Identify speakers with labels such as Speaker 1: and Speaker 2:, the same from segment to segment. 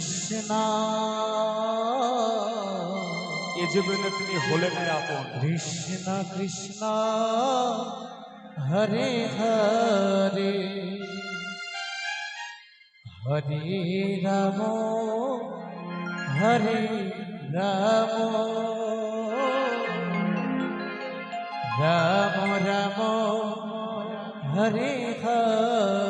Speaker 1: কৃষ্ণা
Speaker 2: এ জীবনে তিনি হলেন আপন
Speaker 1: কৃষ্ণ কৃষ্ণ হরে হরে হরে রাম হরে রাম রাম রাম হরে হরে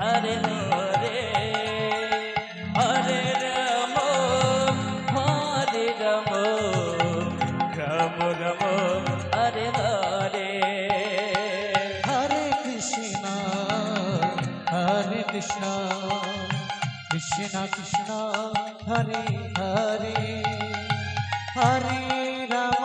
Speaker 1: হরে হরে হরে রম হরে রম রম রম হরে হরে হরে কৃষ্ণ হরে কৃষ্ণ কৃষ্ণ কৃষ্ণ হরে হরে হরে রাম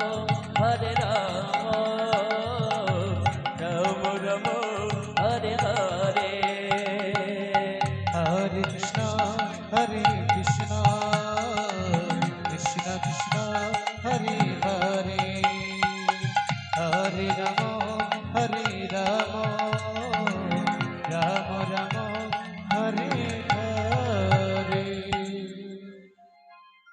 Speaker 1: कृष्ण हरे